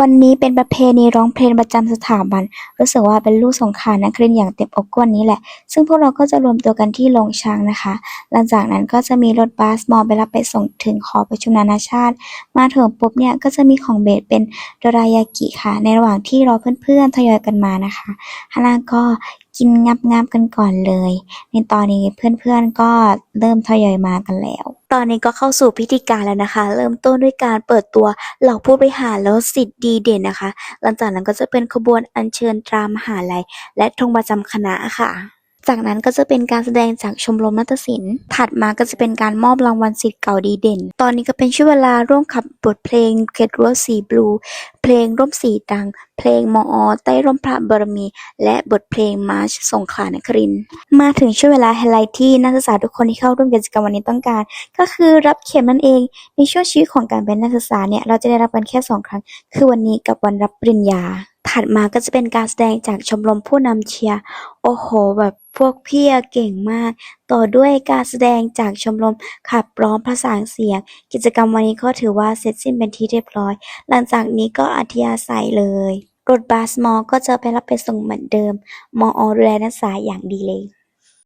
วันนี้เป็นประเพณีร้องเพลงประจำสถาบัน รู้สึกว่าเป็นลูกสงขานักเรียนอย่างเต็มอกกวันนี้แหละ ซึ่งพวกเราก็จะรวมตัวกันที่โรงช้างนะคะ หลังจากนั้นก็จะมีรถบัสมอไปรับไปส่งถึงหอประชุมนานาชาติ มาถึงปุ๊บเนี่ยก็จะมีของเบสเป็นโดรายากิค่ะ ในระหว่างที่รอเพื่อนๆทยอยกันมานะคะฮานาก็กินงับๆกันก่อนเลย ในตอนนี้เพื่อนๆก็เริ่มทยอยมากันแล้ว ตอนนี้ก็เข้าสู่พิธีการแล้วนะคะ เริ่มต้นด้วยการเปิดตัวเหล่าผู้บริหารแล้วสิทธิ์ดีเด่นนะคะ หลังจากนั้นก็จะเป็นขบวนอัญเชิญตรามหาลัย และธงประจำคณะค่ะ จากนั้นก็จะเป็นการแสดงจากชมรมนาฏศิลป์ ถัดมาก็จะเป็นการมอบรางวัลสิทธิ์เก่าดีเด่น ตอนนี้ก็เป็นช่วงเวลาร่วมขับบทเพลงเกตรัวสีบลู เพลงร่มสีดัง เพลงมอใต้ร่มพระบารมี และบทเพลงมาร์ชสงขลานคริน มาถึงช่วงเวลาไฮไลท์ที่นักศึกษาทุกคนที่เข้าร่วมกิจกรรมวันนี้ต้องการ ก็คือรับเข็มนั่นเอง ในช่วงชีวิตของการเป็นนักศึกษาเนี่ยเราจะได้รับกันแค่สองครั้ง คือวันนี้กับวันรับปริญญา ถัดมาก็จะเป็นการแสดงจากชมรมผู้นำเชียร์ โอ้โห แบบพวกพี่เก่งมาก ต่อด้วยการแสดงจากชมรมขับร้องประสานเสียง กิจกรรมวันนี้ก็ถือว่าเสร็จสิ้นเป็นที่เรียบร้อย หลังจากนี้ก็อัธยาศัยเลยรถบัสมอ ก็จะไปรับไปส่งเหมือนเดิม มอดูแลนักศึกษาอย่างดีเลย